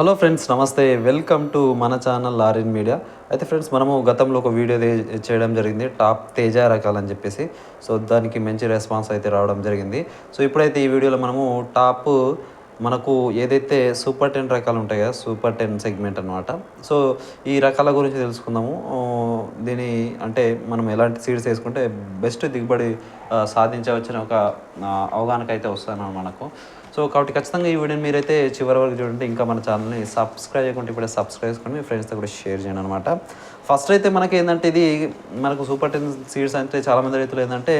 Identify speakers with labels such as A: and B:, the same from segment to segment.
A: Hello friends నమస్తే. Welcome to మన channel Larin media. అయితే ఫ్రెండ్స్ మనము గతంలో ఒక వీడియో చేయడం జరిగింది. టాప్ తేజ రకాలని చెప్పేసి. సో దానికి మంచి రెస్పాన్స్ అయితే రావడం జరిగింది. సో ఇప్పుడైతే ఈ వీడియోలో మనము టాప్ మనకు ఏదైతే సూపర్ టెన్ రకాలు ఉంటాయి కదా సూపర్ టెన్ సెగ్మెంట్ అనమాట సో ఈ రకాల గురించి తెలుసుకుందాము. దీని అంటే మనం ఎలాంటి సీడ్స్ వేసుకుంటే బెస్ట్ దిగుబడి సాధించవచ్చని ఒక అవగాహనకు అయితే వస్తాను మనకు. సో కాబట్టి ఖచ్చితంగా ఈ వీడియోని మీరైతే చివరి వరకు చూడండి. ఇంకా మన ఛానల్ని సబ్స్క్రైబ్ చేయకుండా ఇప్పుడే సబ్స్క్రైబ్ చేసుకొని మీ ఫ్రెండ్స్తో కూడా షేర్ చేయండి అనమాట ఫస్ట్ అయితే మనకి ఏంటంటే ఇది మనకు సూపర్ టెన్ సీడ్స్ అంటే చాలామంది రైతులు ఏంటంటే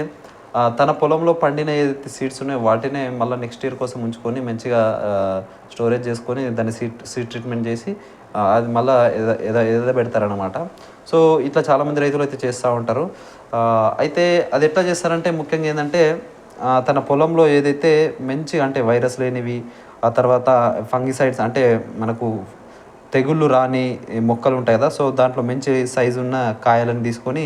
A: తన పొలంలో పండిన ఏదైతే సీడ్స్ ఉన్నాయో వాటినే మళ్ళీ నెక్స్ట్ ఇయర్ కోసం ఉంచుకొని మంచిగా స్టోరేజ్ చేసుకొని దాన్ని సీడ్ సీడ్ ట్రీట్మెంట్ చేసి అది మళ్ళీ ఎద ఎద పెడతారనమాట సో ఇట్లా చాలామంది రైతులు అయితే చేస్తూ ఉంటారు. అయితే అది ఎట్లా చేస్తారంటే ముఖ్యంగా ఏంటంటే తన పొలంలో ఏదైతే మంచి అంటే వైరస్ లేనివి ఆ తర్వాత ఫంగిసైడ్స్ అంటే మనకు తెగుళ్ళు రాని మొక్కలు ఉంటాయి కదా సో దాంట్లో మంచి సైజు ఉన్న కాయలను తీసుకొని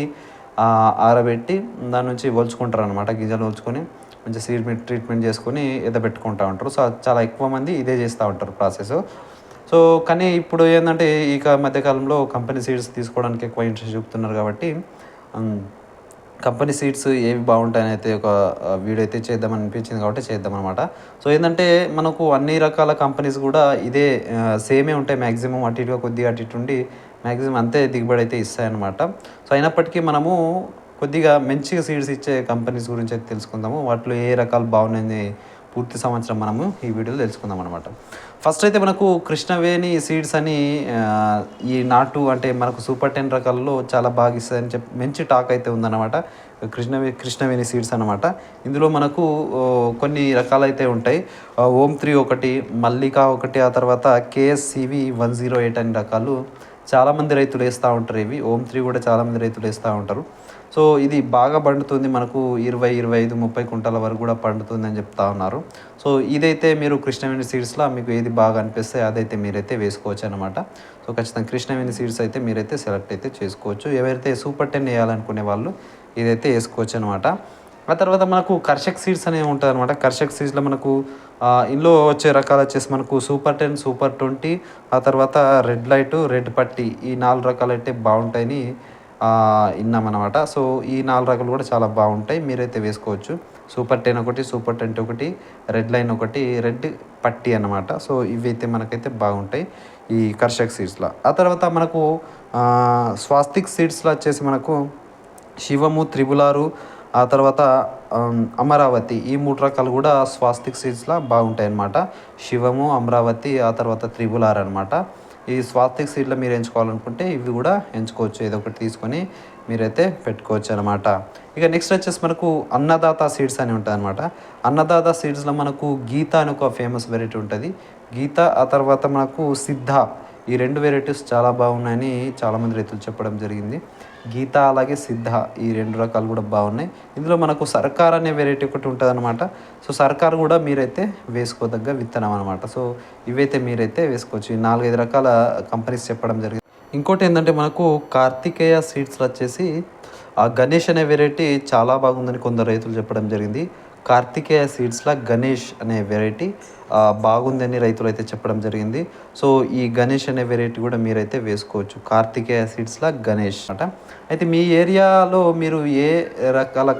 A: ఆరబెట్టి దాని నుంచి ఒలుచుకుంటారు అనమాట గింజలు ఒలుచుకొని మంచి సీడ్ ట్రీట్మెంట్ చేసుకొని ఎదబెట్టుకుంటూ ఉంటారు. సో చాలా ఎక్కువ మంది ఇదే చేస్తూ ఉంటారు ప్రాసెస్. సో కానీ ఇప్పుడు ఏంటంటే ఈ మధ్యకాలంలో కంపెనీ సీడ్స్ తీసుకోవడానికి ఎక్కువ ఇంట్రెస్ట్ చూపుతున్నారు కాబట్టి కంపెనీ సీట్స్ ఏవి బాగుంటాయని అయితే ఒక వీడియో అయితే చేద్దామని అనిపించింది కాబట్టి చేద్దాం అనమాట సో ఏంటంటే మనకు అన్ని రకాల కంపెనీస్ కూడా ఇదే సేమే ఉంటాయి మ్యాక్సిమం అటు ఇటుగా కొద్దిగా అటు ఇటు ఉండి మ్యాక్సిమం అంతే దిగుబడి అయితే ఇస్తాయన్నమాట. సో అయినప్పటికీ మనము కొద్దిగా మంచిగా సీడ్స్ ఇచ్చే కంపెనీస్ గురించి అయితే తెలుసుకుందాము. వాటిలో ఏ రకాలు బాగున్నాయి పూర్తి సంవత్సరం మనము ఈ వీడియోలో తెలుసుకుందాం అనమాట ఫస్ట్ అయితే మనకు కృష్ణవేణి సీడ్స్ అని ఈ నాటు అంటే మనకు సూపర్ టెన్ రకాలలో చాలా బాగా ఇస్తుందని చెప్పి మంచి టాక్ అయితే ఉందన్నమాట. కృష్ణవే కృష్ణవేణి సీడ్స్ అనమాట ఇందులో మనకు కొన్ని రకాలైతే ఉంటాయి. ఓం త్రీ ఒకటి మల్లికా ఒకటి ఆ తర్వాత కేఎస్సివి వన్ జీరో ఎయిట్ అనే రకాలు చాలామంది రైతులు వేస్తూ ఉంటారు ఇవి. ఓం త్రీ కూడా చాలామంది రైతులు వేస్తూ ఉంటారు. సో ఇది బాగా పండుతుంది. మనకు ఇరవై ఇరవై ఐదు ముప్పై కుంటాల వరకు కూడా పండుతుంది అని చెప్తా ఉన్నారు. సో ఇదైతే మీరు కృష్ణవేణి సీడ్స్లో మీకు ఏది బాగా అనిపిస్తే అదైతే మీరైతే వేసుకోవచ్చు అనమాట సో ఖచ్చితంగా కృష్ణవేణి సీడ్స్ అయితే మీరైతే సెలెక్ట్ అయితే చేసుకోవచ్చు. ఎవరైతే సూపర్ టెన్ వేయాలనుకునే వాళ్ళు ఇదైతే వేసుకోవచ్చు అనమాట ఆ తర్వాత మనకు కర్షక్ సీడ్స్ అనేవి ఉంటుంది అనమాట కర్షక్ సీడ్స్లో మనకు ఇందులో వచ్చే రకాలు వచ్చేసి మనకు సూపర్ టెన్ సూపర్ ట్వంటీ ఆ తర్వాత రెడ్ లైట్ రెడ్ పట్టి ఈ నాలుగు రకాలు అయితే బాగుంటాయని విన్నామన్నమాట. సో ఈ నాలుగు రకాలు కూడా చాలా బాగుంటాయి. మీరైతే వేసుకోవచ్చు. సూపర్ టెన్ ఒకటి సూపర్ ట్వంటీ ఒకటి రెడ్ లైన్ ఒకటి రెడ్ పట్టి అనమాట సో ఇవి అయితే మనకైతే బాగుంటాయి ఈ కర్షక్ సీడ్స్లో. ఆ తర్వాత మనకు స్వాస్తిక్ సీడ్స్లో వచ్చేసి మనకు శివము త్రిబులారు ఆ తర్వాత అమరావతి. ఈ మూడు రకాలు కూడా స్వాస్తిక్ సీడ్స్లా బాగుంటాయి అన్నమాట శివము అమరావతి ఆ తర్వాత త్రిబులార్ అనమాట ఈ స్వాస్తిక్ సీడ్లో మీరు ఎంచుకోవాలనుకుంటే ఇవి కూడా ఎంచుకోవచ్చు. ఏదో ఒకటి తీసుకొని మీరైతే పెట్టుకోవచ్చు అనమాట ఇక నెక్స్ట్ వచ్చేసి మనకు అన్నదాత సీడ్స్ అని ఉంటాయి అనమాట అన్నదాత సీడ్స్లో మనకు గీత అని ఒక ఫేమస్ వెరైటీ ఉంటుంది. గీత ఆ తర్వాత మనకు సిద్ధ ఈ రెండు వెరైటీస్ చాలా బాగున్నాయని చాలామంది రైతులు చెప్పడం జరిగింది. గీత అలాగే సిద్ధ ఈ రెండు రకాలు కూడా బాగున్నాయి. ఇందులో మనకు సర్కార్ అనే వెరైటీ ఒకటి ఉంటుంది అనమాట సో సర్కార్ కూడా మీరైతే వేసుకోదగ్గ విత్తనం అనమాట సో ఇవైతే మీరైతే వేసుకోవచ్చు. ఈ నాలుగైదు రకాల కంపెనీస్ చెప్పడం జరిగింది. ఇంకోటి ఏంటంటే మనకు కార్తికేయ సీడ్స్లో వచ్చేసి ఆ గణేష్ అనే వెరైటీ చాలా బాగుందని కొందరు రైతులు చెప్పడం జరిగింది. కార్తికేయ సీడ్స్లో గణేష్ అనే వెరైటీ బాగుందని రైతులు అయితే చెప్పడం జరిగింది. సో ఈ గణేష్ అనే వెరైటీ కూడా మీరైతే వేసుకోవచ్చు. కార్తికేయ సీడ్స్లో గణేష్ అనమాట అయితే మీ ఏరియాలో మీరు ఏ రకాల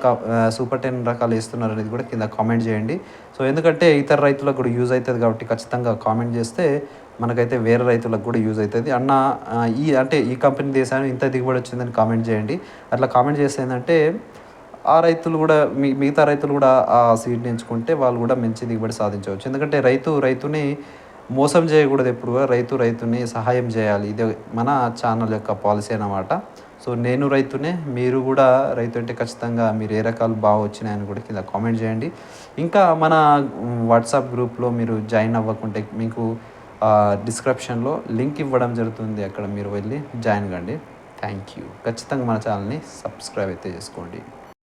A: సూపర్ టెన్ రకాలు వేస్తున్నారు అనేది కూడా కింద కామెంట్ చేయండి. సో ఎందుకంటే ఇతర రైతులకు కూడా యూజ్ అవుతుంది కాబట్టి ఖచ్చితంగా కామెంట్ చేస్తే మనకైతే వేరే రైతులకు కూడా యూజ్ అవుతుంది. అన్న ఈ అంటే ఈ కంపెనీ దేశాన్ని ఇంత దిగుబడి వచ్చిందని కామెంట్ చేయండి. అట్లా కామెంట్ చేస్తే ఏంటంటే ఆ రైతులు కూడా మీ మిగతా రైతులు కూడా ఆ సీడ్ని ఎంచుకుంటే వాళ్ళు కూడా మంచి దిగుబడి సాధించవచ్చు. ఎందుకంటే రైతు రైతుని మోసం చేయకూడదు ఎప్పుడు రైతు రైతుని సహాయం చేయాలి. ఇది మన ఛానల్ యొక్క పాలసీ అన్నమాట. సో నేను రైతునే మీరు కూడా రైతు అంటే ఖచ్చితంగా మీరు ఏ రకాలు బాగా వచ్చినాయని కూడా కింద కామెంట్ చేయండి. ఇంకా మన వాట్సాప్ గ్రూప్లో మీరు జాయిన్ అవ్వకుంటే మీకు డిస్క్రిప్షన్లో లింక్ ఇవ్వడం జరుగుతుంది. అక్కడ మీరు వెళ్ళి జాయిన్ కండి. Thank you. ఖచ్చితంగా మన ఛానల్ని సబ్స్క్రైబ్ అయితే చేసుకోండి.